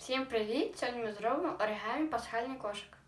Всім привіт! Сьогодні ми зробимо оригамі пасхальний кошик.